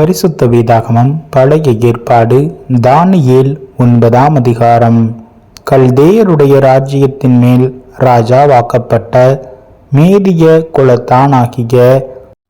பரிசுத்த வேதாகமம் பழைய ஏற்பாடு தானியேல் ஒன்பதாம் அதிகாரம். கல்தேயருடைய ராஜ்யத்தின் மேல் ராஜாவாக்கப்பட்ட மேதிய குலத்தானாகிய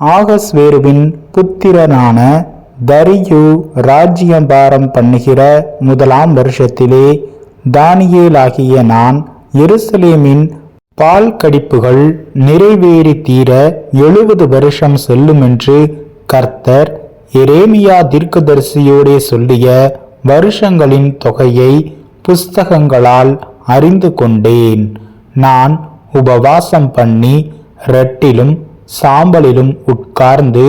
ஆகஸ்வேருவின் புத்திரனான தரியு ராஜ்யபாரம் பண்ணுகிற முதலாம் வருஷத்திலே தானியேலாகிய நான் எருசலேமின் பால் கடிப்புகள் நிறைவேறி தீர எழுபது வருஷம் செல்லுமென்று கர்த்தர் எரேமியா தீர்க்கதரிசியோடே சொல்லிய வருஷங்களின் தொகையை புஸ்தகங்களால் அறிந்து கொண்டேன். நான் உபவாசம் பண்ணி ரெட்டிலும் சாம்பலிலும் உட்கார்ந்து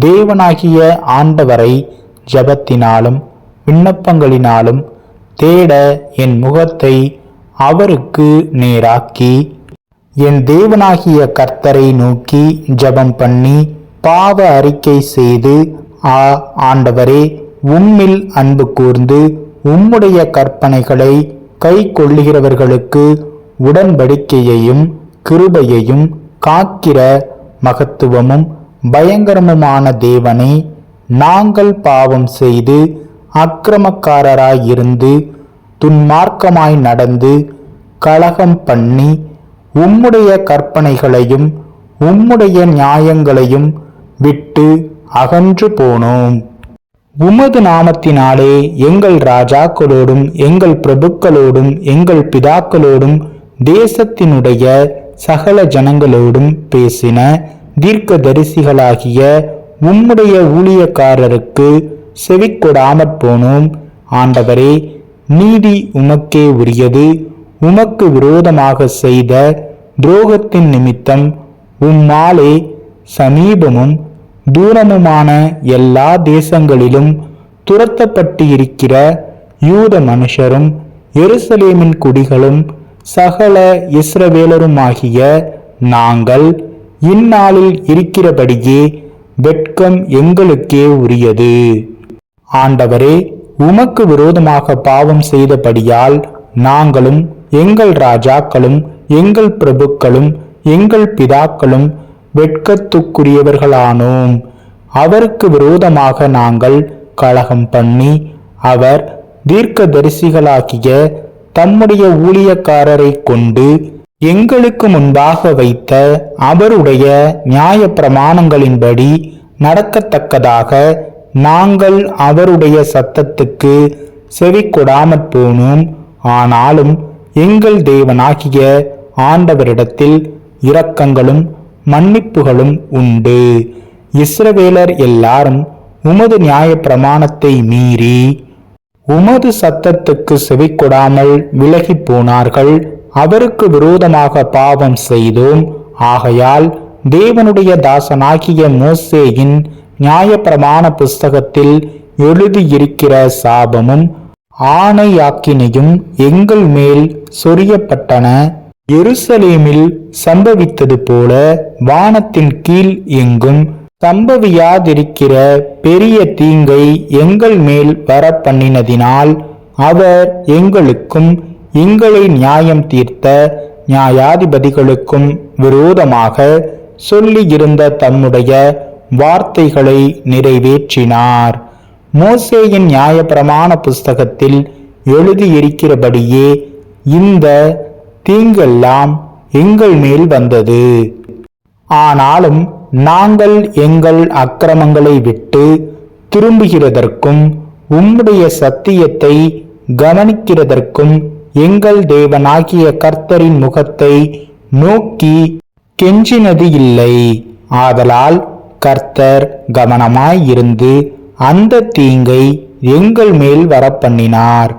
தேவனாகிய ஆண்டவரை ஜெபத்தினாலும் விண்ணப்பங்களினாலும் தேட என் முகத்தை அவருக்கு நேராக்கி என் தேவனாகிய கர்த்தரை நோக்கி ஜெபம் பண்ணி பாவ அறிக்கை செய்து ஆ ஆண்டவரே உம்மில் அன்பு கூர்ந்து உம்முடைய கற்பனைகளை கை கொள்ளுகிறவர்களுக்கு உடன்படிக்கையையும் கிருபையையும் காக்கிற மகத்துவமும் பயங்கரமுமான தேவனே நாங்கள் பாவம் செய்து அக்கிரமக்காரராயிருந்து துன்மார்க்கமாய் நடந்து கலகம் பண்ணி உம்முடைய கற்பனைகளையும் உம்முடைய நியாயங்களையும் விட்டு அகன்று போனோம். உமது நாமத்தினாலே எங்கள் ராஜாக்களோடும் எங்கள் பிரபுக்களோடும் எங்கள் பிதாக்களோடும் தேசத்தினுடைய சகல ஜனங்களோடும் பேசின தீர்க்கதரிசிகளாகிய உம்முடைய ஊழியக்காரருக்கு செவிக்கொடாமற் போனோம். ஆண்டவரே நீதி உமக்கே உரியது. உமக்கு விரோதமாக செய்த துரோகத்தின் நிமித்தம் உம்மாலே சமீபமும் தூரமுமான எல்லா தேசங்களிலும் துரத்தப்பட்டு இருக்கிற யூத மனுஷரும் எருசலேமின் குடிகளும் சகல இஸ்ரவேலருமாகிய நாங்கள் இந்நாளில் இருக்கிறபடியே வெட்கம் எங்களுக்கே உரியது. ஆண்டவரே உமக்கு விரோதமாக பாவம் செய்தபடியால் நாங்களும் எங்கள் ராஜாக்களும் எங்கள் பிரபுக்களும் எங்கள் பிதாக்களும் வெட்கத்துக்குரியவர்களானோம். அவருக்கு விரோதமாக நாங்கள் கலகம் பண்ணி அவர் தீர்க்கதரிசிகளாகிய தம்முடைய ஊழியக்காரரை கொண்டு எங்களுக்கு முன்பாக வைத்த அவருடைய நியாய பிரமாணங்களின்படி நடக்கத்தக்கதாக நாங்கள் அவருடைய சத்தத்துக்கு செவிக்கொடாமற் போனோம். ஆனாலும் எங்கள் தேவனாகிய ஆண்டவரிடத்தில் இரக்கங்களும் மன்னிப்புகளும் உண்டு. இஸ்ரவேலர் எல்லாரும் உமது நியாய பிரமாணத்தை மீறி உமது சத்தத்துக்கு செவிக்கொடாமல் விலகி போனார்கள். அவருக்கு விரோதமாக பாவம் செய்தோம். ஆகையால் தேவனுடைய தாசனாகிய மோசேயின் நியாயப்பிரமாண புஸ்தகத்தில் எழுதியிருக்கிற சாபமும் ஆணையாக்கினையும் எங்கள் மேல் சொரியப்பட்டன. எருசலேமில் சம்பவித்தது போல வானத்தின் கீழ் எங்கும் சம்பவியாதிருக்கிற பெரிய தீங்கை எங்கள் மேல் வர பண்ணினதினால் அவர் எங்களுக்கும் எங்களை நியாயம் தீர்த்த நியாயாதிபதிகளுக்கும் விரோதமாக சொல்லியிருந்த தம்முடைய வார்த்தைகளை நிறைவேற்றினார். மோசேயின் நியாயப்பிரமாண புஸ்தகத்தில் எழுதியிருக்கிறபடியே இந்த தீங்கெல்லாம் எங்கள் மேல் வந்தது. ஆனாலும் நாங்கள் எங்கள் அக்கிரமங்களை விட்டு திரும்புகிறதற்கும் உம்முடைய சத்தியத்தை கவனிக்கிறதற்கும் எங்கள் தேவனாகிய கர்த்தரின் முகத்தை நோக்கி கெஞ்சினது இல்லை. ஆதலால் கர்த்தர் கவனமாயிருந்து அந்த தீங்கை எங்கள் மேல் வரப்பண்ணினார்.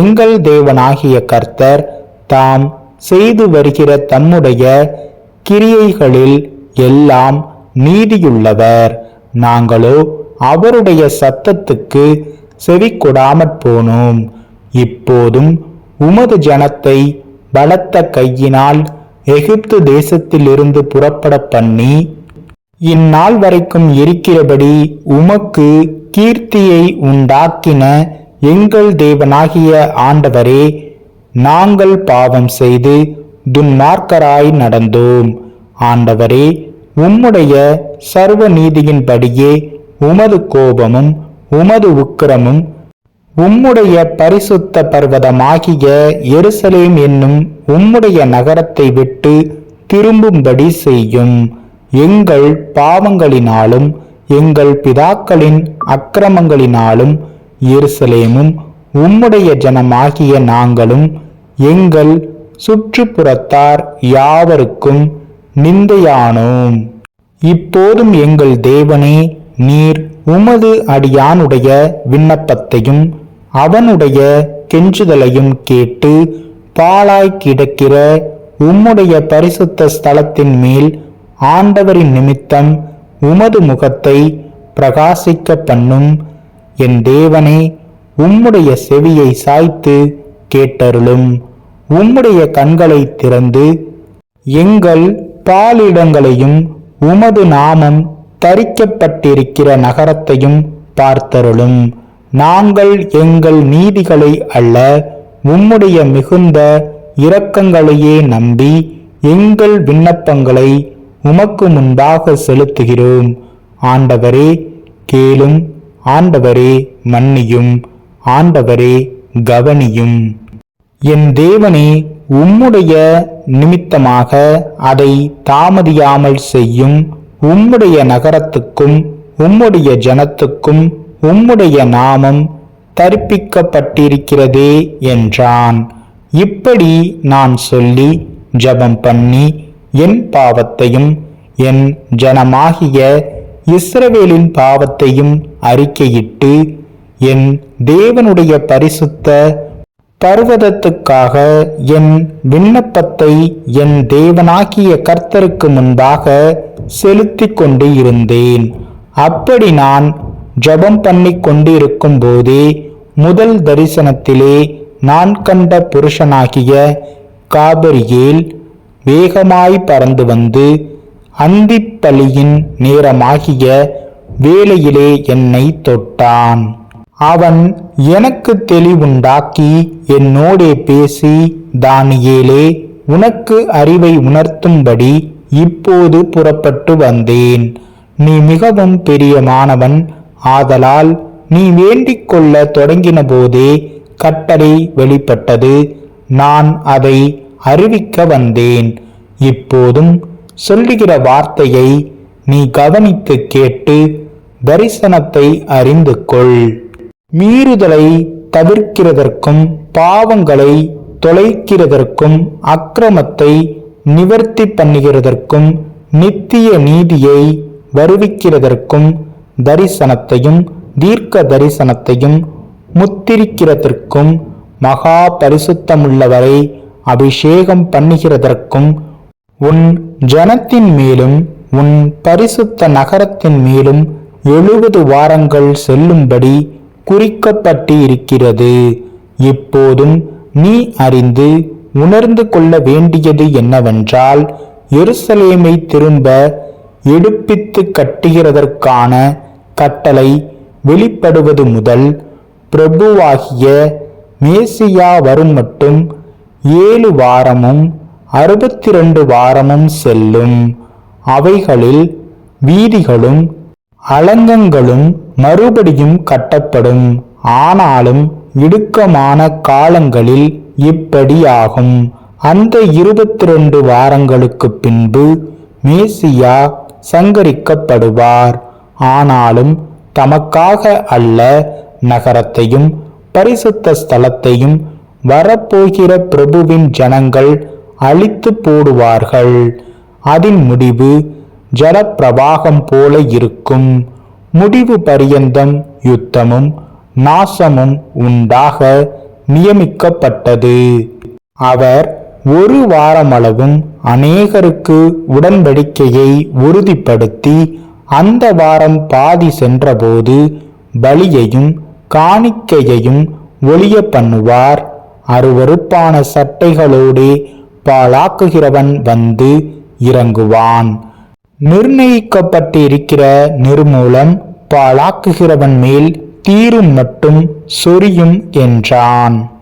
எங்கள் தேவனாகிய கர்த்தர் தாம் செய்து வருகிற தம்முடைய கிரியைகளில் எல்லாம் நீதியுள்ளவர். நாங்களோ அவருடைய சத்தத்துக்கு செவிக்கொடாமற் போனோம். இப்போதும் உமது ஜனத்தை பலத்த கையினால் எகிப்து தேசத்திலிருந்து புறப்பட பண்ணி இந்நாள் வரைக்கும் இருக்கிறபடி உமக்கு கீர்த்தியை உண்டாக்கின எங்கள் தேவனாகிய ஆண்டவரே நாங்கள் பாவம் செய்து துன்மார்க்கராய் நடந்தோம். ஆண்டவரே உம்முடைய சர்வ நீதியின்படியே உமது கோபமும் உமது உக்கிரமும் உம்முடைய பரிசுத்த பர்வதமாகிய எருசலேம் என்னும் உம்முடைய நகரத்தை விட்டு திரும்பும்படி செய்யும். எங்கள் பாவங்களினாலும் எங்கள் பிதாக்களின் அக்கிரமங்களினாலும் எருசலேமும் உம்முடைய ஜனமாகிய நாங்களும் எங்கள் சுற்றுப்புறத்தார் யாவருக்கும் நிந்தையானோம். இப்போதும் எங்கள் தேவனே நீர் உமது அடியானுடைய விண்ணப்பத்தையும் அவனுடைய கெஞ்சுதலையும் கேட்டு பாலாய் கிடக்கிற உம்முடைய பரிசுத்த ஸ்தலத்தின் மேல் ஆண்டவரின் நிமித்தம் உமது முகத்தை பிரகாசிக்க பண்ணும். என் தேவனே உம்முடைய செவியை சாய்த்து கேட்டருளும் உம்முடைய கண்களை திறந்து எங்கள் பாலிடங்களையும் உமது நாமம் தரிக்கப்பட்டிருக்கிற நகரத்தையும் பார்த்தருளும். நாங்கள் எங்கள் நீதிகளை அல்ல உம்முடைய மிகுந்த இரக்கங்களையே நம்பி எங்கள் விண்ணப்பங்களை உமக்கு முன்பாக செலுத்துகிறோம். ஆண்டவரே கேளும். ஆண்டவரே மன்னியும். ஆண்டவரே கவனியும். என் தேவனே உம்முடைய நிமித்தமாக அதை தாமதியாமல் செய்யும். உம்முடைய நகரத்துக்கும் உம்முடைய ஜனத்துக்கும் உம்முடைய நாமம் தரிப்பிக்கப்பட்டிருக்கிறதே என்றான். இப்படி நான் சொல்லி ஜெபம் பண்ணி என் பாவத்தையும் என் ஜனமாகிய இஸ்ரவேலின் பாவத்தையும் அறிக்கையிட்டு என் தேவனுடைய பரிசுத்த பர்வதத்துக்காக என் விண்ணப்பத்தை என் தேவனாகிய கர்த்தருக்கு முன்பாக செலுத்தி கொண்டு இருந்தேன். அப்படி நான் ஜெபம் பண்ணி கொண்டிருக்கும் போதே முதல் தரிசனத்திலே நான் கண்ட புருஷனாகிய காபரியேல் வேகமாய் பறந்து வந்து அந்திப்பலியின் நேரமாகிய வேளையிலே என்னை தொட்டான். அவன் எனக்கு தெளிவுண்டாக்கி என்னோடே பேசி தானியேலே உனக்கு அறிவை உணர்த்தும்படி இப்போது புறப்பட்டு வந்தேன். நீ மிகவும் பெரியமானவன். ஆதலால் நீ வேண்டிக் கொள்ள தொடங்கின போதே கட்டளை வெளிப்பட்டது. நான் அதை அறிவிக்க வந்தேன். இப்போதும் சொல்லுகிற வார்த்தையை நீ கவனித்து கேட்டு தரிசனத்தை அறிந்து கொள். மீறுதலை தவிர்க்கிறதற்கும் பாவங்களை தொலைக்கிறதற்கும் அக்கிரமத்தை நிவர்த்தி பண்ணுகிறதற்கும் நித்திய நீதியை வருவிக்கிறதற்கும் தரிசனத்தையும் தீர்க்க தரிசனத்தையும் முத்திரிக்கிறதற்கும் மகா பரிசுத்தமுள்ளவரை அபிஷேகம் பண்ணுகிறதற்கும் உன் ஜனத்தின் மேலும் உன் பரிசுத்த நகரத்தின் மேலும் எழுபது வாரங்கள் செல்லும்படி குறிக்கப்பட்டு இருக்கிறது இப்போதும் நீ அறிந்து உணர்ந்து கொள்ள வேண்டியது என்னவென்றால் எருசலேமை திரும்ப எடுப்பித்து கட்டுகிறதற்கான கட்டளை வெளிப்படுவது முதல் பிரபுவாகிய மேசியா வரும் மட்டும் ஏழு வாரமும் அறுபத்தி ரெண்டு வாரமும் செல்லும். அவைகளில் வீதிகளும் அலங்கங்களும் மறுபடியும் கட்டப்படும். ஆனாலும் இடுக்கமான காலங்களில் இப்படியாகும். அந்த இருபத்தி ரெண்டு வாரங்களுக்கு பின்பு மேசியா சங்கரிக்கப்படுவார். ஆனாலும் தமக்காக அல்ல நகரத்தையும் பரிசுத்த ஸ்தலத்தையும் வரப்போகிற பிரபுவின் ஜனங்கள் அழித்து போடுவார்கள். அதன் முடிவு ஜலப்பிரவாகம் போல இருக்கும். முடிவு பரியந்தம் யுத்தமும் நாசமும் உண்டாக நியமிக்கப்பட்டது. அவர் ஒரு வாரமளவும் அநேகருக்கு உடன்படிக்கையை உறுதிப்படுத்தி அந்த வாரம் பாதி சென்றபோது பலியையும் காணிக்கையையும் ஒளிய பண்ணுவார். அருவருப்பான சட்டைகளோடு பாழாக்குகிறவன் வந்து இறங்குவான். நிர்ணயிக்கப்பட்டிருக்கிற நிர்மூலம் பாழாக்குகிறவன் மேல் தீரும் மட்டும் சொரியும் என்றான்.